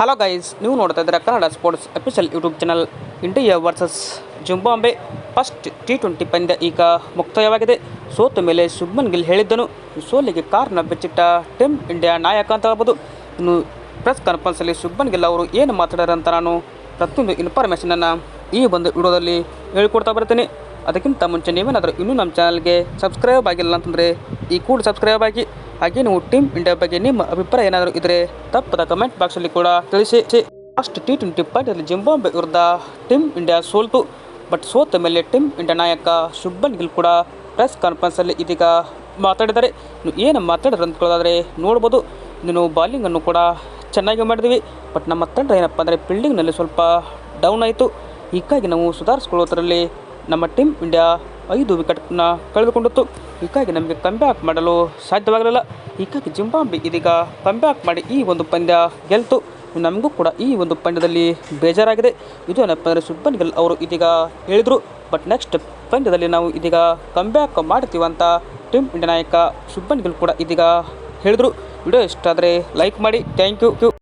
Hello guys ನೀವು ನೋಡ್ತಾ ಇದ್ದೀರಾ Kannada sports official YouTube channel India versus Zimbabwe first T twenty ಪಂದ್ಯ ಈಗ ಮುಕ್ತಾಯವಾಗಿದೆ. ಸೋತ ಮೇಲೆ ಶುಭ್ಮನ್ ಗಿಲ್ ಹೇಳಿದ್ದನು. ಸೋಲಿಗೆ ಕಾರಣ ಬೆಚ್ಚಿಟ್ಟ ಟೀಮ್ ಇಂಡಿಯಾ ನಾಯಕ ಅಂತ ಹೇಳ್ಬೋದು. ಇನ್ನು ಪ್ರೆಸ್ ಕಾನ್ಫರೆನ್ಸಲ್ಲಿ ಶುಭ್ಮನ್ ಗಿಲ್ ಅವರು ಏನು ಮಾತಾಡ್ಯಾರಂತ ನಾನು ಪ್ರತಿಯೊಂದು ಇನ್ಫಾರ್ಮೇಷನನ್ನು ಈ ಒಂದು ವಿಡಿಯೋದಲ್ಲಿ ಹೇಳ್ಕೊಡ್ತಾ ಬರ್ತೀನಿ. ಅದಕ್ಕಿಂತ ಮುಂಚೆ ನೀವೇನಾದರೂ ಇನ್ನೂ ನಮ್ಮ ಚಾನಲ್ಗೆ ಸಬ್ಸ್ಕ್ರೈಬ್ ಆಗಿಲ್ಲ ಅಂತಂದರೆ ಈ ಕೂಡ ಸಬ್ಸ್ಕ್ರೈಬ್ ಆಗಿ, ಹಾಗೆ ನೀವು ಟೀಮ್ ಇಂಡಿಯಾ ಬಗ್ಗೆ ನಿಮ್ಮ ಅಭಿಪ್ರಾಯ ಏನಾದರೂ ಇದ್ದರೆ ತಪ್ಪದ ಕಮೆಂಟ್ ಬಾಕ್ಸಲ್ಲಿ ಕೂಡ ತಿಳಿಸಿ. ಫಸ್ಟ್ ಟಿ ಟ್ವೆಂಟಿ ಪಂದ್ಯದಲ್ಲಿ ಜಿಂಬಾಂಬೆ ವಿರುದ್ಧ ಟೀಮ್ ಇಂಡಿಯಾ ಸೋಲ್ತು. ಬಟ್ ಸೋತ ಮೇಲೆ ಟೀಮ್ ಇಂಡಿಯಾ ನಾಯಕ ಶುಭನ್ ಗಿಲ್ ಕೂಡ ಪ್ರೆಸ್ ಕಾನ್ಫರೆನ್ಸಲ್ಲಿ ಇದೀಗ ಮಾತಾಡಿದ್ದಾರೆ. ನೀವು ಏನು ಮಾತಾಡಿದ್ರು ಅಂದ್ಕೊಳ್ಳೋದಾದರೆ ನೋಡ್ಬೋದು. ನೀನು ಬಾಲಿಂಗನ್ನು ಕೂಡ ಚೆನ್ನಾಗಿ ಮಾಡಿದ್ವಿ. ಬಟ್ ನಮ್ಮ ತಂಡ ಏನಪ್ಪ ಅಂದರೆ ಫೀಲ್ಡಿಂಗ್ನಲ್ಲಿ ಸ್ವಲ್ಪ ಡೌನ್ ಆಯಿತು. ಹೀಗಾಗಿ ನಾವು ಸುಧಾರಿಸಿಕೊಳ್ಳುವುದರಲ್ಲಿ ನಮ್ಮ ಟೀಮ್ ಇಂಡಿಯಾ ಐದು ವಿಕೆಟ್ನ ಕಳೆದುಕೊಂಡಿತ್ತು. ಹೀಗಾಗಿ ನಮಗೆ ಕಂಬ್ಯಾಕ್ ಮಾಡಲು ಸಾಧ್ಯವಾಗಲಿಲ್ಲ. ಹೀಗಾಗಿ ಜಿಂಬಾಂಬೆ ಇದೀಗ ಕಂಬ್ಯಾಕ್ ಮಾಡಿ ಈ ಒಂದು ಪಂದ್ಯ ಗೆಲ್ತು. ನಮಗೂ ಕೂಡ ಈ ಒಂದು ಪಂದ್ಯದಲ್ಲಿ ಬೇಜಾರಾಗಿದೆ. ಇದು ಏನಪ್ಪ ಅಂದರೆ ಸುಬ್ಬನ್ ಗಿಲ್ ಅವರು ಇದೀಗ ಹೇಳಿದರು. ಬಟ್ ನೆಕ್ಸ್ಟ್ ಪಂದ್ಯದಲ್ಲಿ ನಾವು ಇದೀಗ ಕಂಬ್ಯಾಕ್ ಅಂತ ಟೀಮ್ ಇಂಡಿಯಾ ನಾಯಕ ಸುಬ್ಬನ್ ಗಿಲ್ ಕೂಡ ಇದೀಗ ಹೇಳಿದರು. ವಿಡಿಯೋ ಇಷ್ಟ ಆದರೆ ಲೈಕ್ ಮಾಡಿ. Thank you